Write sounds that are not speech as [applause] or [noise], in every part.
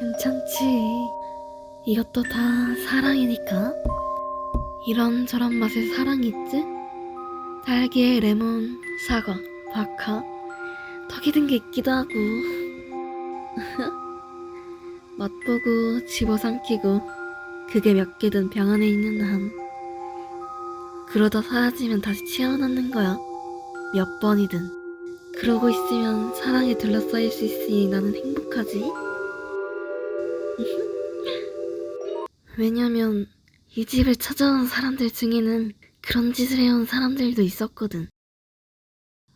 괜찮지. 이것도 다 사랑이니까. 이런저런 맛의 사랑이 있지? 딸기에 레몬, 사과, 바카, 덕이 든 게 있기도 하고. [laughs] 맛보고 집어삼키고 그게 몇 개든 병 안에 있는 한. 그러다 사라지면 다시 채워넣는 거야. 몇 번이든. 그러고 있으면 사랑에 둘러싸일 수 있으니 나는 행복하지. [laughs] 왜냐면 이 집을 찾아온 사람들 중에는 그런 짓을 해온 사람들도 있었거든.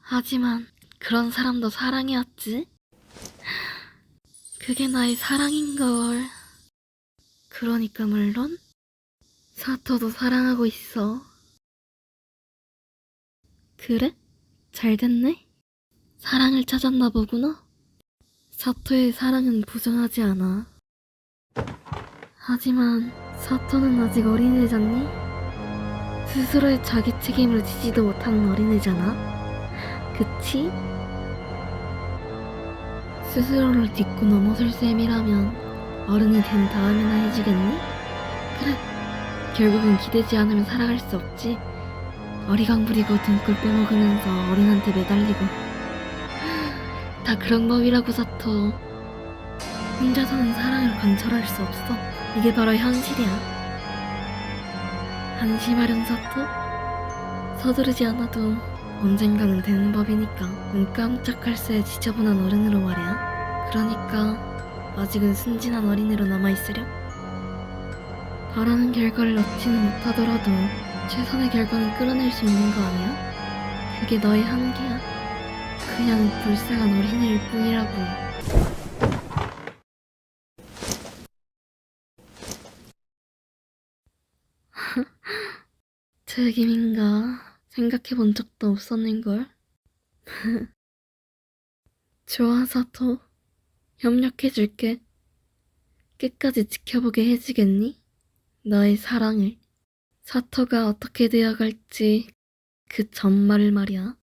하지만 그런 사람도 사랑해왔지. [laughs] 그게 나의 사랑인걸. 그러니까 물론 사토도 사랑하고 있어. 그래? 잘 됐네. 사랑을 찾았나 보구나. 사토의 사랑은 부정하지 않아. 하지만 사토는 아직 어린애잖니? 스스로의 자기 책임을 지지도 못하는 어린애잖아. 그치? 스스로를 딛고 넘어설 셈이라면 어른이 된 다음에나 해주겠니? 그래. 결국은 기대지 않으면 살아갈 수 없지. 어리광 부리고 등골 빼먹으면서 어린한테 매달리고. 다 그런 법이라고 사토. 혼자서는 사랑을 관철할 수 없어. 이게 바로 현실이야. 한심하련 사토? 서두르지 않아도 언젠가는 되는 법이니까 눈 깜짝할 새에 지저분한 어른으로 말이야. 그러니까 아직은 순진한 어린애로 남아있으렴. 바라는 결과를 얻지는 못하더라도 최선의 결과는 끌어낼 수 있는 거 아니야? 그게 너의 한계야. 그냥 불쌍한 어린애일 뿐이라고. [laughs] 책임인가 생각해 본 적도 없었는걸. [laughs] 좋아, 사토. 협력해 줄게. 끝까지 지켜보게 해주겠니? 너의 사랑을. 사토가 어떻게 되어갈지 그 전말을 말이야.